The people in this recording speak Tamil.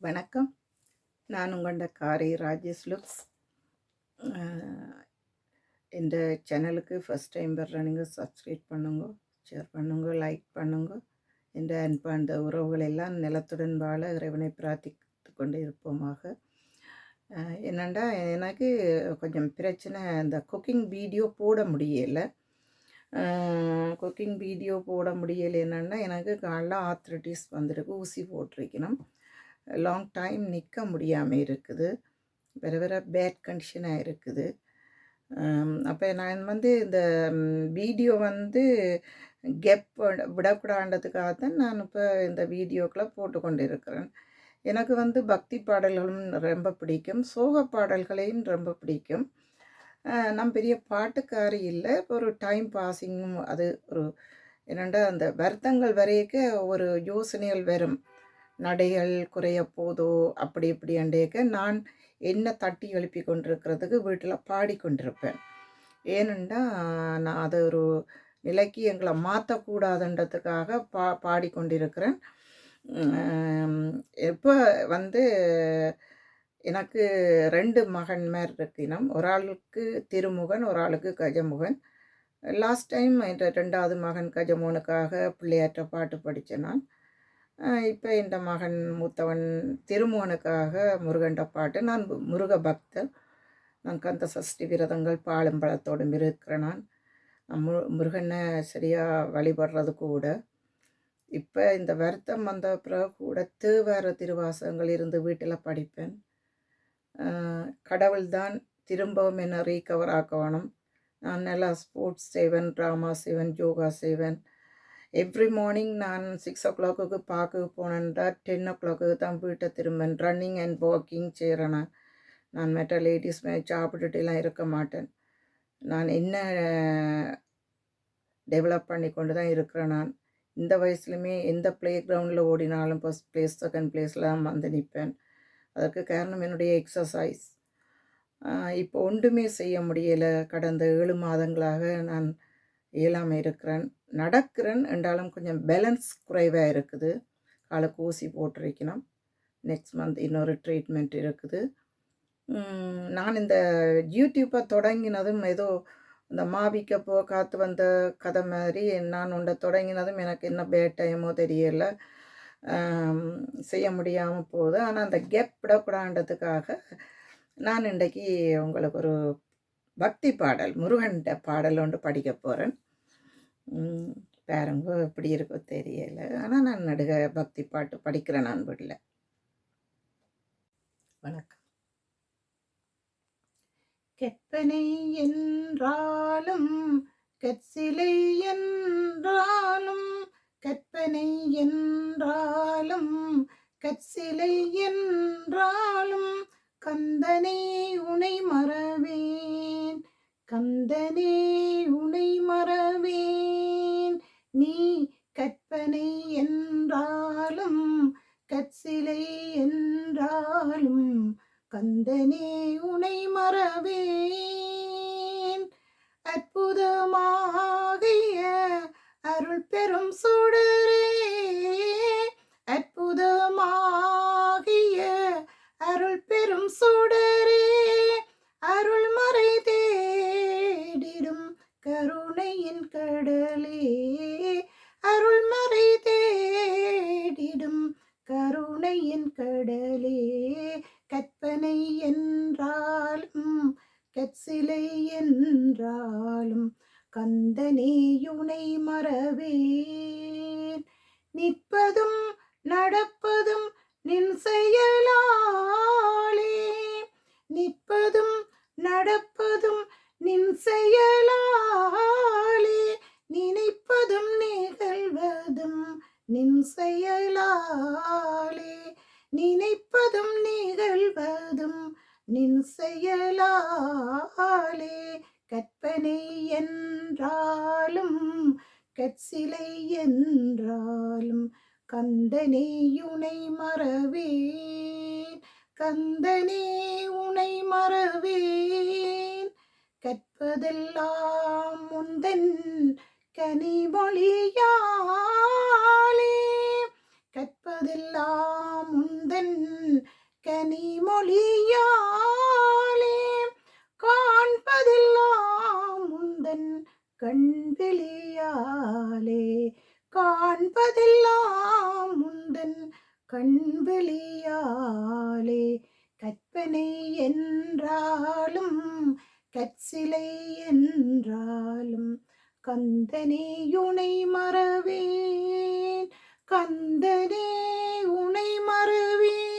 வணக்கம். நான் உங்கள்ட காரி ராஜேஷ் லுக்ஸ். இந்த சேனலுக்கு ஃபஸ்ட் டைம் வர்றீங்க சப்ஸ்கிரைப் பண்ணுங்க ஷேர் பண்ணுங்க லைக் பண்ணுங்க. இந்த அந்த உறவுகள் எல்லாம் நிலத்துடன் வாழ இறைவனை பிரார்த்தித்து கொண்டு இருப்போமாக அஹ், என்னண்டா எனக்கு கொஞ்சம் பிரச்சனை. இந்த குக்கிங் வீடியோ போட முடியலை. குக்கிங் வீடியோ போட முடியலை. என்னென்னா எனக்கு காலைல ஆத்ரட்டிஸ் வந்திருக்கு ஊசி போட்டிருக்கணும். லாங் டைம் நிற்க முடியாமல் இருக்குது. வேறு வேறு பேட் கண்டிஷனாக இருக்குது. அப்போ நான் வந்து இந்த வீடியோ வந்து கெப் விடக்கூடாண்டதுக்காக தான் நான் இப்போ இந்த வீடியோக்களை போட்டுக்கொண்டு இருக்கிறேன் எனக்கு வந்து பக்தி பாடல்களும் ரொம்ப பிடிக்கும். சோக பாடல்களையும் ரொம்ப பிடிக்கும். நம் நான் பெரிய பாட்டுக்காரி இல்லை. ஒரு டைம் பாஸிங்கும் அது ஒரு என்னென்னா அந்த வருத்தங்கள் வரையக்க ஒரு யோசனைகள் வரும். நடைகள் குறைய போதோ அப்படி இப்படி அண்டேக்க நான் என்ன தட்டி எழுப்பி கொண்டிருக்கிறதுக்கு வீட்டில் பாடிக்கொண்டிருப்பேன். ஏனெண்டா நான் அது ஒரு நிலைக்கு எங்களை மாற்றக்கூடாதுன்றதுக்காக பா பாடிக்கொண்டிருக்கிறேன். இப்போ வந்து எனக்கு ரெண்டு மகன் மாதிரி இருக்கினோம். ஒரு ஆளுக்கு திருமுகன் ஒரு ஆளுக்கு கஜமுகன். லாஸ்ட் டைம் என்ற ரெண்டாவது மகன் கஜமுகனுக்காக பிள்ளையாற்ற பாட்டு படித்தேன் நான். இப்போ இந்த மகன் மூத்தவன் திருமுகனுக்காக முருகண்ட பாட்டு. நான் முருக பக்தர். நான் கந்த சஷ்டி விரதங்கள் பாலும் பழத்தோடும் இருக்கிறேன் நான் மு முருகனை சரியாக வழிபடுறது கூட. இப்போ இந்த வருத்தம் வந்த பிறகு கூட தேவார திருவாசகங்கள் இருந்து வீட்டில் படிப்பேன். கடவுள்தான் திரும்பவும் என்ன ரீகவர் ஆக்கணும் நான் நல்லா ஸ்போர்ட்ஸ் செய்வேன் ட்ராமா செய்வேன் யோகா செய்வேன். எவ்ரி மார்னிங் நான் சிக்ஸ் ஓ கிளாக்குக்கு பார்க்க போனேன்டா டென் ஓ கிளாக்கு தான் வீட்டை திரும்பேன் ரன்னிங் அண்ட் வாக்கிங் செய்கிறேன்? நான் நான் மற்ற லேடிஸ் சாப்பிட்டுட்டுலாம் இருக்க மாட்டேன். நான் என்ன டெவலப் பண்ணி கொண்டு தான் இருக்கிறேன் நான்? இந்த வயசுலையுமே எந்த ப்ளே கிரவுண்டில் ஓடினாலும் ஃபஸ்ட் ப்ளேஸ் செகண்ட் பிளேஸ்லாம் வந்து நிற்பேன். அதற்கு காரணம் என்னுடைய எக்ஸசைஸ் இப்போ ஒன்றுமே செய்ய முடியலை. கடந்த ஏழு மாதங்களாக நான் இயலாமல் இருக்கிறேன் நடக்கிறேன் என்றாலும் கொஞ்சம் பேலன்ஸ் குறைவாக இருக்குது. காலுக்கு ஊசி போட்டிருக்கணும். நெக்ஸ்ட் மந்த் இன்னொரு ட்ரீட்மெண்ட் இருக்குது. நான் இந்த யூடியூப்பை தொடங்கினதும் ஏதோ இந்த மாவிக்கப்போ காத்து வந்த கதை மாதிரி நான் உண்டை தொடங்கினதும் எனக்கு என்ன பேட் டைமோ தெரியலை. செய்ய முடியாமல் போகுது. ஆனால் அந்த கேப் விடக்கூடாண்டதுக்காக நான் இன்றைக்கு உங்களுக்கு ஒரு பக்தி பாடல் முருகன்ட பாடல் ஒன்று படிக்க போகிறேன் பேரங்க எப்படி இருக்கோ தெரியலை. ஆனால் நான் நடுக பக்தி பாட்டு படிக்கிறேன் நான் வீட்டில் வணக்கம். கெப்பனை என்றாலும் கற்சிலை என்றாலும் கற்பனை என்றாலும் கற்சிலை என்றாலும் கந்தனை உனை மறவே கந்தனே உனை மறவேன். நீ கற்பனை என்றாலும் கற்சிலை என்றாலும் கந்தனே உனை மறவேன். அற்புதமாகிய அருள் பெறும் சுடரே கற்பனையின் கடலே கற்பனை என்றாலும் கற்சிலை என்றாலும் கந்தனேயுனை மறவேன். நிற்பதும் நடப்பதும் நின் செயலா நிற்பதும் நடப்பதும் நின் செயலாலே நினைப்பதும் நிகழ்வதும் நின் செயலாலே நினைப்பதும் நிகழ்வதும் நின் செயலாலே கற்பனை என்றாலும் கற்சிலை என்றாலும் கந்தனே உனை மறவேன். கந்தனே உனை மறவேன். கற்பதெல்லாம் முந்தன் கனிமொழியாலே. கற்பதெல்லாம் முந்தன் கனிமொழியாலே. காண்பதெல்லாம் முந்தன் கண்வெளியாலே. காண்பதெல்லாம் முந்தன் கண்வெளியாலே. கற்பனை என்றாலும் கற்சிலை என்றாலும் கந்தனே யுனை மறவேன். கந்தனே உனை மறுவி